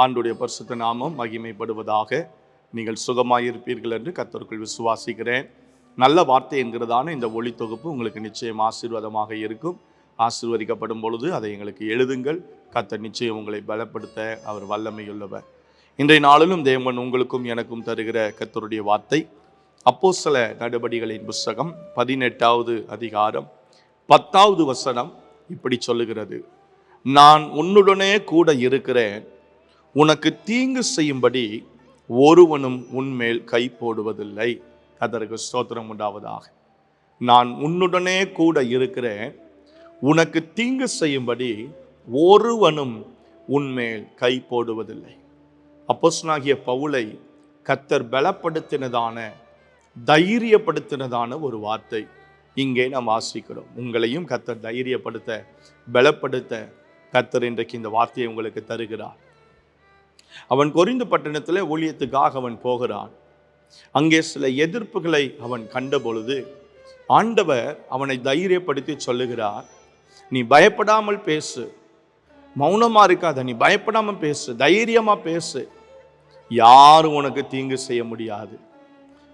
ஆண்டுடைய பரிசுத்த நாமம் மகிமைப்படுவதாக நீங்கள் சுகமாயிருப்பீர்கள் என்று கத்தருக்குள் விசுவாசிக்கிறேன். நல்ல வார்த்தை என்கிறதான இந்த ஒளி தொகுப்பு உங்களுக்கு நிச்சயம் ஆசீர்வாதமாக இருக்கும். ஆசீர்வதிக்கப்படும் பொழுது அதை எங்களுக்கு எழுதுங்கள். கத்தர் நிச்சயம் உங்களை பலப்படுத்த அவர் வல்லமையுள்ளவர். இன்றைய நாளிலும் தேவன் உங்களுக்கும் எனக்கும் தருகிற கத்தருடைய வார்த்தை. அப்போ சில நடவடிகளின் புஸ்தகம் பதினெட்டாவது அதிகாரம் பத்தாவது வசனம் இப்படி சொல்லுகிறது. நான் உன்னுடனே கூட இருக்கிறேன். உனக்கு தீங்கு செய்யும்படி ஒருவனும் உன்மேல் கை போடுவதில்லை. அதற்கு ஸ்தோத்திரம் உண்டாவதாக. நான் உன்னுடனே கூட இருக்கிறேன். உனக்கு தீங்கு செய்யும்படி ஒருவனும் உன்மேல் கை போடுவதில்லை. அப்போஸ்னாகிய பவுலை கத்தர் பலப்படுத்தினதான தைரியப்படுத்தினதான ஒரு வார்த்தை. இங்கே நாம் வாசிக்கிறோம். உங்களையும் கத்தர் தைரியப்படுத்த பலப்படுத்த கத்தர் இன்றைக்கு இந்த வார்த்தையை உங்களுக்கு தருகிறார். அவன் கொரிந்து பட்டணத்தில் ஊழியத்துக்காக அவன் போகிறான். அங்கே சில எதிர்ப்புகளை அவன் கண்ட பொழுது ஆண்டவர் அவனை தைரியப்படுத்தி சொல்லுகிறார் நீ பயப்படாமல் பேசு. மௌனமாக இருக்காத நீ பயப்படாமல் பேசு. தைரியமாக பேசு. யாரும் உனக்கு தீங்கு செய்ய முடியாது.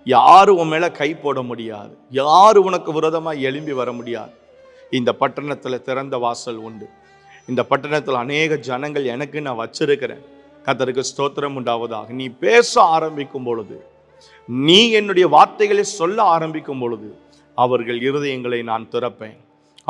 யாரும் உன் மேலே கை போட முடியாது. யாரும் உனக்கு விரதமாக எழும்பி வர முடியாது. இந்த பட்டணத்தில் திறந்த வாசல் உண்டு. இந்த பட்டணத்தில் அநேக ஜனங்கள் எனக்கு நான் வச்சிருக்கிறேன். கத்தருக்கு ஸ்தோத்திரம் உண்டாவதாக. நீ பேச ஆரம்பிக்கும் பொழுது நீ என்னுடைய வார்த்தைகளை சொல்ல ஆரம்பிக்கும் பொழுது அவர்கள் இருதயங்களை நான் திறப்பேன்.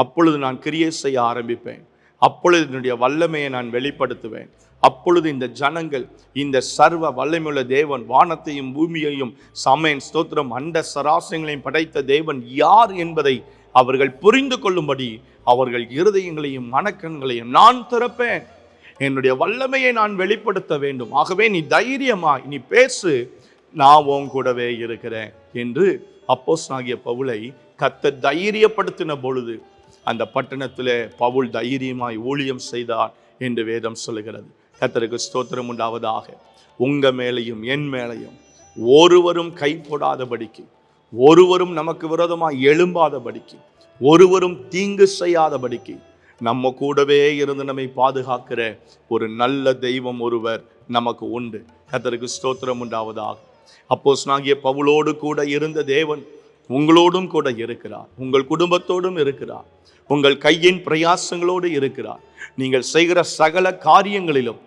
அப்பொழுது நான் கிரியை செய்ய ஆரம்பிப்பேன். அப்பொழுது என்னுடைய வல்லமையை நான் வெளிப்படுத்துவேன். அப்பொழுது இந்த ஜனங்கள் இந்த சர்வ வல்லமையுள்ள தேவன் வானத்தையும் பூமியையும் சமயன் ஸ்தோத்திரம் அண்ட சராசங்களையும் படைத்த தேவன் யார் என்பதை அவர்கள் புரிந்து கொள்ளும்படி அவர்கள் இருதயங்களையும் மனக்கண்களையும் நான் திறப்பேன். என்னுடைய வல்லமையை நான் வெளிப்படுத்த வேண்டும். ஆகவே நீ தைரியமா நீ பேசு நான் உன் கூடவே இருக்கிறேன் என்று அப்போஸ் ஆகிய பவுலை கத்த தைரியப்படுத்தின பொழுது அந்த பட்டணத்தில் பவுல் தைரியமாய் ஊழியம் செய்தார் என்று வேதம் சொல்லுகிறது. கத்தருக்கு ஸ்தோத்திரம் உண்டாவதாக. உங்கள் மேலையும் என் மேலையும் ஒருவரும் கை போடாதபடிக்கு ஒருவரும் நமக்கு விரோதமாக எழும்பாதபடிக்கு ஒருவரும் தீங்கு செய்யாதபடிக்கு நம்ம கூடவே இருந்து நம்மை பாதுகாக்கிற ஒரு நல்ல தெய்வம் ஒருவர் நமக்கு உண்டு. கத்தருக்கு ஸ்தோத்திரம் உண்டாவதாக. அப்போஸ் நாகிய பவுலோடு கூட இருந்த தேவன் உங்களோடும் கூட இருக்கிறார். உங்கள் குடும்பத்தோடும் இருக்கிறார். உங்கள் கையின் பிரயாசங்களோடு இருக்கிறார். நீங்கள் செய்கிற சகல காரியங்களிலும்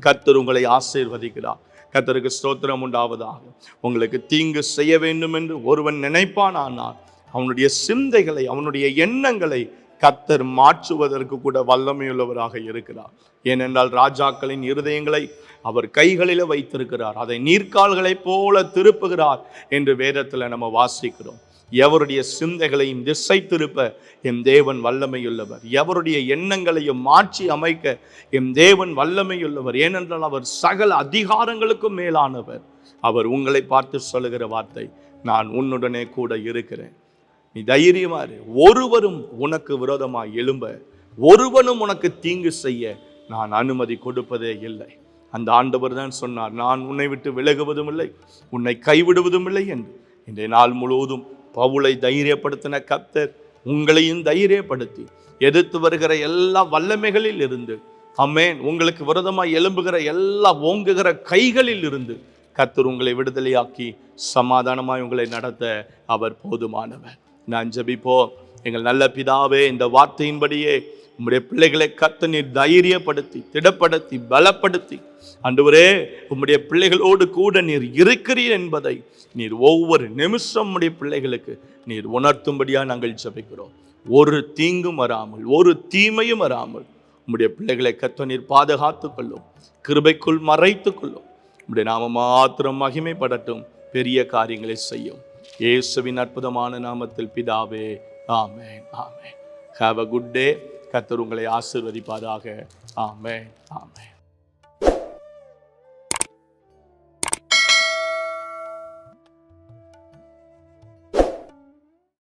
கர்த்தர் உங்களை ஆசீர்வதிக்கிறார். கர்த்தருக்கு ஸ்தோத்திரம் உண்டாவதாக. உங்களுக்கு தீங்கு செய்ய வேண்டும் என்று ஒருவன் நினைப்பானானால் அவனுடைய சிந்தைகளை அவனுடைய எண்ணங்களை கத்தர் மாற்றுவதற்கு கூட வல்லமையுள்ளவராக இருக்கிறார். ஏனென்றால் ராஜாக்களின் இருதயங்களை அவர் கைகளில் வைத்திருக்கிறார். அதை நீர்க்கால்களைப் போல திருப்புகிறார் என்று வேதத்தில் நம்ம வாசிக்கிறோம். எவருடைய சிந்தைகளையும் திசை திருப்ப எம் தேவன் வல்லமையுள்ளவர். எவருடைய எண்ணங்களையும் மாற்றி அமைக்க எம் தேவன் வல்லமையுள்ளவர். ஏனென்றால் அவர் சகல அதிகாரங்களுக்கும் மேலானவர். அவர் உங்களை பார்த்து சொல்லுகிற வார்த்தை நான் உன்னுடனே கூட இருக்கிறேன். நீ தைரியமா இரு. ஒருவரும் உனக்கு விரோதமாக எழும்ப ஒருவனும் உனக்கு தீங்கு செய்ய நான் அனுமதி கொடுப்பதே இல்லை. அந்த ஆண்டவர் தான் சொன்னார் நான் உன்னை விட்டு விலகுவதும் இல்லை உன்னை கைவிடுவதும் இல்லை என்று. இன்றைய நாள் முழுவதும் பவுளை தைரியப்படுத்தின கத்தர் உங்களையும் தைரியப்படுத்தி எதிர்த்து வருகிற எல்லா வல்லமைகளில் இருந்து அம்மேன் உங்களுக்கு விரதமாக எழும்புகிற எல்லா ஓங்குகிற கைகளில் இருந்து கத்தர் உங்களை விடுதலையாக்கி சமாதானமாய் உங்களை நடத்த அவர் போதுமானவர். நான் ஜெபிப்போம். எங்கள் நல்ல பிதாவே இந்த வார்த்தையின்படியே உம்முடைய பிள்ளைகளை கத்த நீர் தைரியப்படுத்தி திடப்படுத்தி பலப்படுத்தி அன்றுவரே உம்முடைய பிள்ளைகளோடு கூட நீர் இருக்கிறீர் என்பதை நீர் ஒவ்வொரு நிமிஷம் உடைய பிள்ளைகளுக்கு நீர் உணர்த்தும்படியாக நாங்கள் ஜெபிக்கிறோம். ஒரு தீங்கும் வராமல் ஒரு தீமையும் வராமல் உம்முடைய பிள்ளைகளை கத்த நீர் பாதுகாத்து கொள்ளும் கிருபைக்குள் மறைத்து கொள்ளும். உம்முடைய நாம மாத்திரம் மகிமைப்படட்டும். பெரிய காரியங்களை செய்யும். இயேசுவின் அற்புதமான நாமத்தில் பிதாவே ஆமேன் ஆமேன். ஹாவ் அ குட் டே கத்தர் உங்களை ஆசிர்வதிப்பாராக. ஆமேன் ஆமேன்.